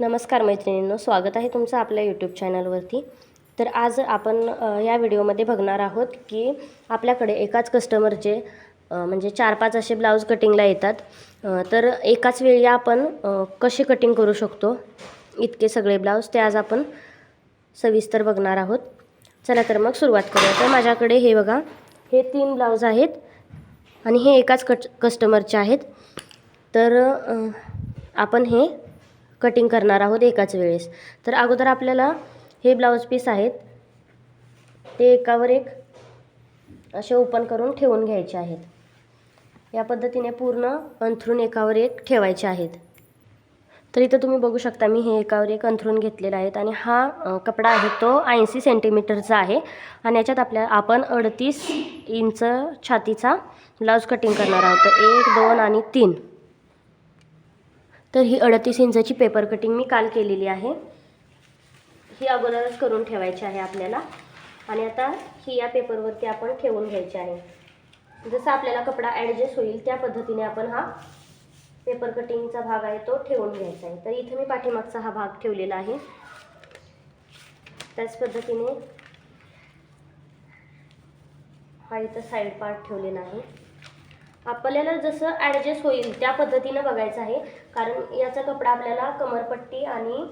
नमस्कार मैत्रिणींनो स्वागत आहे तुमचं आपल्या यूट्यूब चॅनलवरती तर आज आपण या व्हिडिओमध्ये बघणार आहोत की आपल्याकडे एकाच कस्टमरचे म्हणजे चार पाच असे ब्लाऊज कटिंगला येतात. तर एकाच वेळी आपण कसे कटिंग करू शकतो? इतके सगळे ब्लाऊज ते आज आपण सविस्तर बघणार आहोत. चला तर मग सुरुवात करूया. तर माझ्याकडे हे बघा हे तीन ब्लाऊज आहेत आणि हे एकाच कट कस्टमरचे आहेत. तर आपण हे कटिंग करणार आहोत एकाच वेळेस. तर अगोदर आपल्याला हे ब्लाऊज पीस आहेत ते एकावर एक असे ओपन करून ठेवून घ्यायचे आहेत. या पद्धतीने पूर्ण अंथरून एकावर एक ठेवायचे आहेत. तर इथं तुम्ही बघू शकता मी हे एकावर एक अंथरून घेतलेला आहेत आणि हा कपडा आहे तो ऐंशी सेंटीमीटरचा आहे आणि याच्यात आपल्या आपण अडतीस इंच छातीचा ब्लाऊज कटिंग करणार आहोत. तर एक दोन आणि तीन. तर ही अडतीस इंचाची पेपर कटिंग मी काल केलेली आहे. ही अगोदरच करून ठेवायची आहे आपल्याला. आणि आता ही या पेपरवरती आपण ठेवून घ्यायची आहे. जसं आपल्याला कपडा ॲडजस्ट होईल त्या पद्धतीने आपण हा पेपर कटिंगचा भाग आहे तो ठेवून घ्यायचा आहे. तर इथे मी पाठीमागचा हा भाग ठेवलेला आहे. त्याच पद्धतीने हा इथं साईड पार्ट ठेवलेला आहे. आपल्याला जसं ॲडजस्ट होईल त्या पद्धतीनं बघायचं आहे. कारण याचा कपडा आपल्याला कमरपट्टी आणि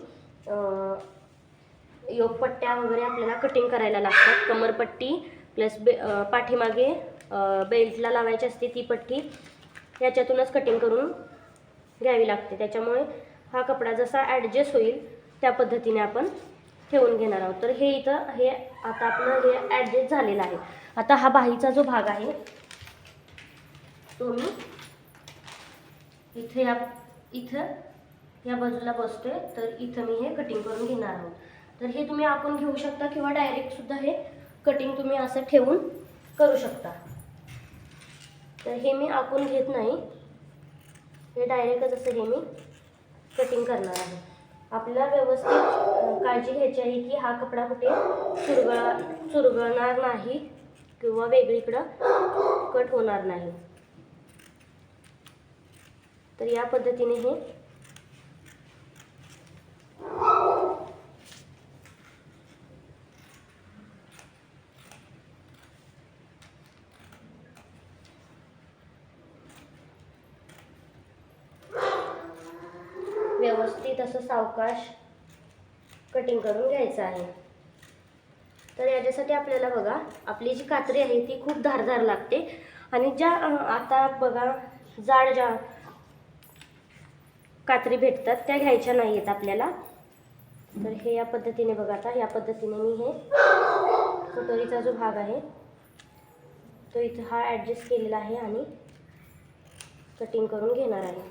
योगपट्ट्या वगैरे आपल्याला कटिंग करायला लागतात. कमरपट्टी प्लस बे पाठीमागे बेल्टला लावायची असते ती पट्टी याच्यातूनच कटिंग करून घ्यावी लागते. त्याच्यामुळे हा कपडा जसा ॲडजस्ट होईल त्या पद्धतीने आपण ठेवून घेणार आहोत. तर हे इथं हे आता आपलं हे ॲडजस्ट झालेलं आहे. आता हा बाहीचा जो भाग आहे तो इथे या इथं या बाजूला बसतोय. तर इथं मी हे कटिंग करून घेणार आहोत. तर हे तुम्ही आपण घेऊ शकता किंवा डायरेक्टसुद्धा हे कटिंग तुम्ही असं ठेवून करू शकता. तर हे मी आपण घेत नाही. हे डायरेक्टच असं हे मी कटिंग करणार आहे. आपल्याला व्यवस्थित काळजी घ्यायची आहे की हा कपडा कुठे चुरगळा चुरगळणार नाही किंवा वेगळीकडं कट होणार नाही. तर या पद्धतीने हे व्यवस्थित असं सावकाश कटिंग करून घ्यायचं आहे. तर याच्यासाठी आपल्याला बघा आपली जी कात्री आहे ती खूप धारधार लागते. आणि ज्या आता बघा जाड ज्या कात्री भेटतात त्या घ्यायच्या नाही आहेत आपल्याला. तर हे या पद्धतीने बघा आता या पद्धतीने मी हे कटोरीचा जो भाग आहे तो इथं हा ॲडजस्ट केलेला आहे आणि कटिंग करून घेणार आहे.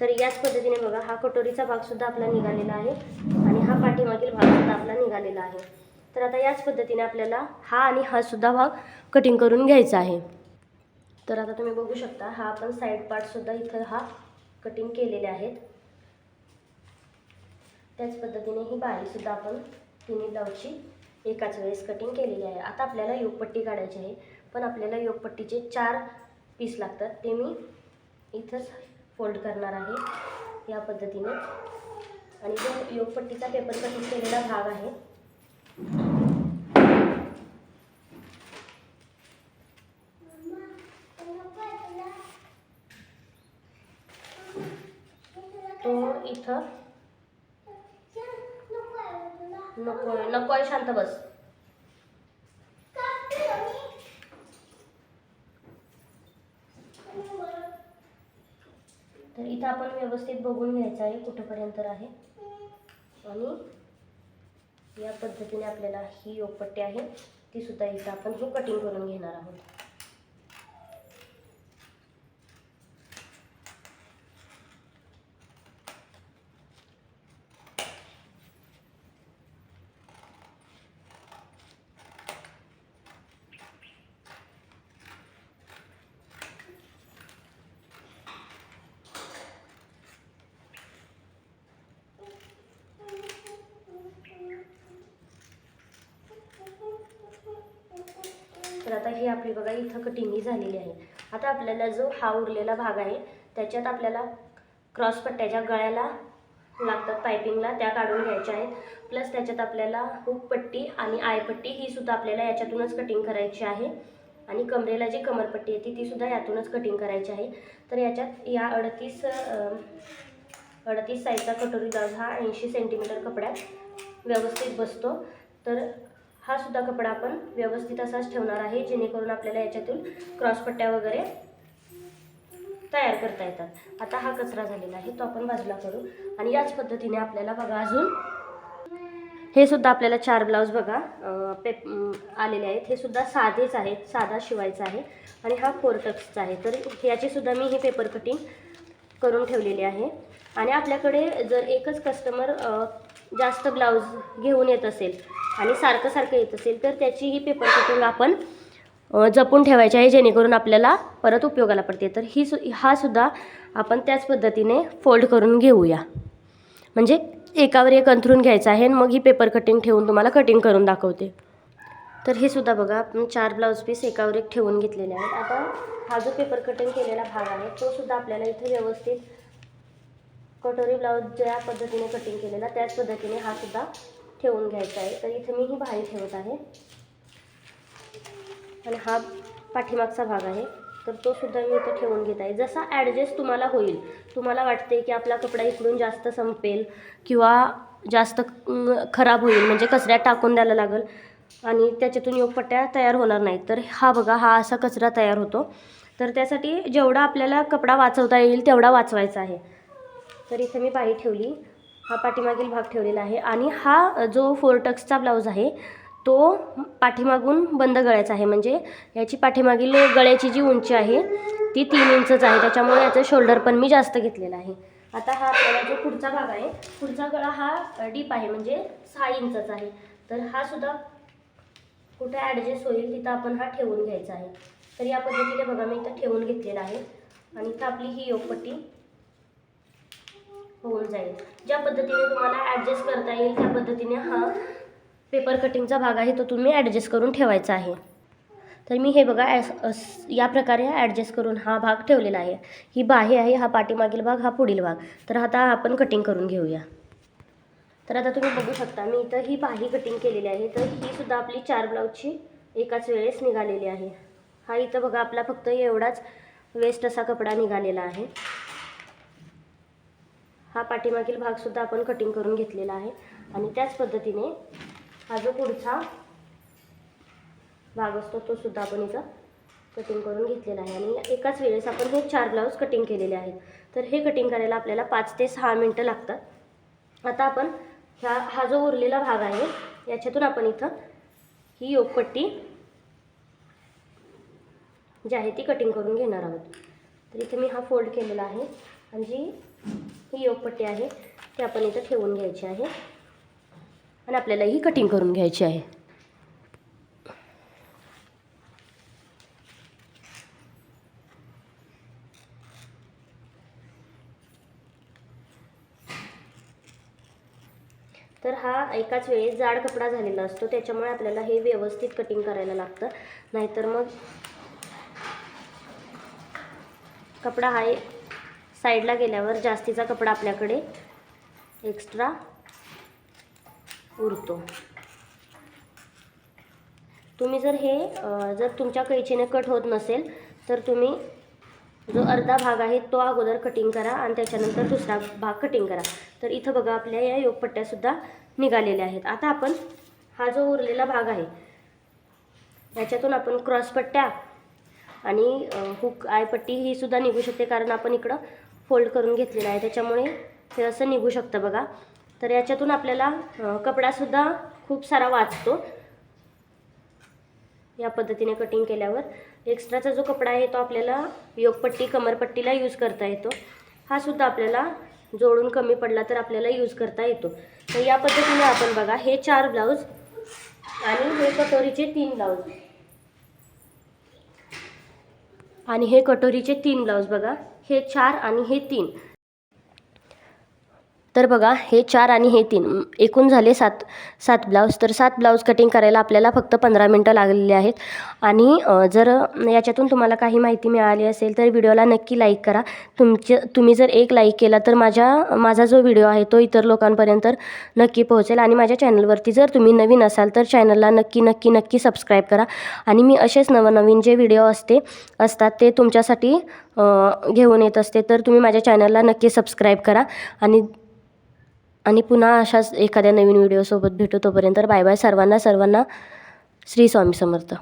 तर याच पद्धतीने बघा हा कटोरीचा भागसुद्धा आपला निघालेला आहे आणि हा पाठीमागील भागसुद्धा आपला निघालेला आहे. तर आता याच पद्धतीने आपल्याला हा आणि हा सुद्धा भाग कटिंग करून घ्यायचा आहे. तर आता तुम्ही बघू शकता हा आपण साईड पार्टसुद्धा इथं हा कटिंग केलेले आहेत. त्याच पद्धतीने ही बारीसुद्धा आपण तिन्ही ब्लाऊजची एकाच वेळेस कटिंग केलेली आहे. आता आपल्याला योगपट्टी काढायची आहे पण आपल्याला योगपट्टीचे चार पीस लागतात. ते मी इथंच फोल्ड करणार आहे या पद्धतीने. आणि जो योगपट्टीचा पेपर कटिंग केलेला भाग आहे तो इथं नको नको आहे शांत बस तर इथं आपण व्यवस्थित बघून घ्यायचं आहे कुठंपर्यंत आहे. आणि या पद्धतीने आपल्याला ही योगपट्टी आहे ती सुद्धा इथं आपण हे कटिंग करून घेणार आहोत. तर आता ही आपली बघा इथं कटिंगही झालेली आहे. आता आपल्याला जो हा उरलेला भाग आहे त्याच्यात आपल्याला क्रॉस पट्ट्याच्या गळ्याला लागतात पायपिंगला त्या काढून घ्यायच्या आहेत. प्लस त्याच्यात आपल्याला हुक पट्टी आणि आयपट्टी ही सुद्धा आपल्याला याच्यातूनच कटिंग करायची आहे. आणि कमरेला जी कमरपट्टी येते ती सुद्धा यातूनच कटिंग करायची आहे. तर याच्यात या अडतीस अडतीस साईजचा कटोरी दाज हा ऐंशी सेंटीमीटर कपड्यात व्यवस्थित बसतो. तर हा सुद्धा कपडा आपण व्यवस्थित असाच ठेवणार आहे जेणेकरून आपल्याला याच्यातून क्रॉसपट्ट्या वगैरे तयार करता येतात. आता हा कचरा झालेला आहे तो आपण बाजूला करू. आणि याच पद्धतीने आपल्याला बघा अजून हे सुद्धा आपल्याला चार ब्लाऊज बघा पेप पे आलेले आहेत. हे सुद्धा साधेच आहेत साधा शिवायचा आहे. आणि हा फोरटक्सचा आहे. तर याची सुद्धा मी ही पेपर कटिंग करून ठेवलेली आहे. आणि आपल्याकडे जर एकच कस्टमर जास्त ब्लाऊज घेऊन येत असेल आणि सारखं सारखं येत असेल तर त्याचीही पेपर कटिंग आपण जपून ठेवायची आहे जेणेकरून आपल्याला परत उपयोगाला पडते. तर ही सु हा सुद्धा आपण त्याच पद्धतीने फोल्ड करून घेऊया. म्हणजे एकावर एक अंथरून घ्यायचं आहे आणि मग ही पेपर कटिंग ठेवून तुम्हाला कटिंग करून दाखवते. तर हे सुद्धा बघा आपण चार ब्लाऊज पीस एकावर एक ठेवून घेतलेले आहेत. आता हा जो पेपर कटिंग केलेला भाग आहे तो सुद्धा आपल्याला इथे व्यवस्थित कटोरी ब्लाऊज ज्या पद्धतीने कटिंग केलेला त्याच पद्धतीने हा सुद्धा ठेवून घ्यायचा आहे. तर इथे मी ही भारी ठेवत आहे. आणि हा पाठीमागचा भाग आहे. तर तो सुद्धा मी इथे ठेवून घेत आहे. जसा ॲडजस्ट तुम्हाला होईल तुम्हाला वाटते की आपला कपडा इकडून जास्त संपेल किंवा जास्त खराब होईल म्हणजे कचऱ्यात टाकून द्यायला लागेल आणि त्याच्यातून योगपट्ट्या तयार होणार नाहीत. तर हा बघा हा असा कचरा तयार होतो. तर त्यासाठी जेवढा आपल्याला कपडा वाचवता येईल तेवढा वाचवायचा आहे. तर इथे मी बाई ठेवली. हा पाठीमागील भाग ठेवलेला आहे. आणि हा जो फोरटक्सचा ब्लाऊज आहे तो पाठीमागून बंद गळ्याचा आहे. म्हणजे याची पाठीमागील गळ्याची जी उंची आहे ती तीन इंचच आहे. त्याच्यामुळे याचं शोल्डर पण मी जास्त घेतलेला आहे. आता हा आपल्याला जो पुढचा भाग आहे पुढचा गळा हा डीप आहे. म्हणजे सहा इंचच आहे. तर हा सुद्धा कुठे ॲडजस्ट होईल तिथं आपण हा ठेवून घ्यायचा आहे. तर या पद्धतीने बघा मी इथं ठेवून घेतलेला आहे. आणि इथं आपली ही योगपट्टी होऊन जाईल. ज्या पद्धतीने तुम्हाला ॲडजस्ट करता येईल त्या पद्धतीने हा पेपर कटिंगचा भाग आहे तो तुम्ही ॲडजस्ट करून ठेवायचा आहे. तर मी हे बघा ॲस या प्रकारे ॲडजस्ट करून हा भाग ठेवलेला आहे. ही बाहे आहे हा पाठीमागील भाग हा पुढील भाग. तर आता आपण कटिंग करून घेऊया. तर आता तुम्ही बघू शकता मी इथं ही बाही कटिंग केलेली आहे. तर ही सुद्धा आपली चार ब्लाऊजची एकाच वेळेस निघालेली आहे. हा इथं बघा आपला फक्त एवढाच वेस्ट असा कपडा निघालेला आहे. हा पाठीमागील भागसुद्धा आपण कटिंग करून घेतलेला आहे. आणि त्याच पद्धतीने हा जो पुढचा भाग असतो तो सुद्धा आपण इथं कटिंग करून घेतलेला आहे. आणि एकाच वेळेस आपण हे चार ब्लाऊज कटिंग केलेले आहेत. तर हे कटिंग करायला आपल्याला पाच ते सहा मिनटं लागतात. आता आपण ह्या हा जो उरलेला भाग आहे याच्यातून आपण इथं ही योगपट्टी जी आहे ती कटिंग करून घेणार आहोत. तर इथे मी हा फोल्ड केलेला आहे. आणि जी ही योगपट्टी आहे ती आपण इथं ठेवून घ्यायची आहे. आणि आपल्याला ही कटिंग करून घ्यायची आहे. तर हा एकाच वेळेस जाड कपडा झालेला असतो त्याच्यामुळे आपल्याला हे व्यवस्थित कटिंग करायला लागतं. नाहीतर मग कपडा हा साईडला गेल्यावर जास्तीचा कपडा आपल्याकडे एक्स्ट्रा उरतो. तुम्ही जर हे जर तुमच्या कैचीने कट होत नसेल तर तुम्ही जो अर्धा भाग आहे तो अगोदर कटिंग करा आणि त्याच्यानंतर दुसरा भाग कटिंग करा. तर इथं बघा आपल्या या योगपट्ट्यासुद्धा निघालेल्या आहेत. आता आपण हा जो उरलेला भाग आहे याच्यातून आपण क्रॉसपट्ट्या आणि हुक आयपट्टी ही सुद्धा निघू शकते कारण आपण इकडं फोल्ड करून घेतलेला आहे. त्याच्यामुळे हे असं निघू शकतं बघा. तर याच्यातून आपल्याला कपडासुद्धा खूप सारा वाचतो. या पद्धतीने कटिंग केल्यावर. एक्स्ट्राचा जो कपडा आहे तो आपल्याला योगपट्टी कमरपट्टीला यूज करता येतो. हा सुद्धा आपल्याला जोडून कमी पडला तर आपल्याला यूज करता येतो. तर या पद्धतीने आपण बघा हे चार ब्लाऊज आणि हे कटोरीचे तीन ब्लाऊज आणि हे कटोरीचे तीन ब्लाऊज बघा. हे चार आणि हे तीन. तर बघा हे चार आणि हे तीन. एकूण झाले सात सात ब्लाऊज तर सात ब्लाऊज कटिंग करायला आपल्याला फक्त पंधरा मिनटं लागलेली आहेत. आणि जर याच्यातून तुम्हाला काही माहिती मिळाली असेल तर व्हिडिओला नक्की लाईक करा. तुमचे तुम्ही जर एक लाईक केला तर माझ्या माझा जो व्हिडिओ आहे तो इतर लोकांपर्यंत नक्की पोहोचेल. आणि माझ्या चॅनलवरती जर तुम्ही नवीन असाल तर चॅनलला नक्की नक्की नक्की सबस्क्राईब करा. आणि मी असेच नवनवीन जे व्हिडिओ असते असतात ते तुमच्यासाठी घेऊन येत असते तर तुम्ही माझ्या चॅनलला नक्की सबस्क्राईब करा. आणि आणि पुन्हा अशाच एखाद्या नवीन व्हिडिओसोबत भेटू तोपर्यंत बाय बाय सर्वांना सर्वांना श्री स्वामी समर्थ.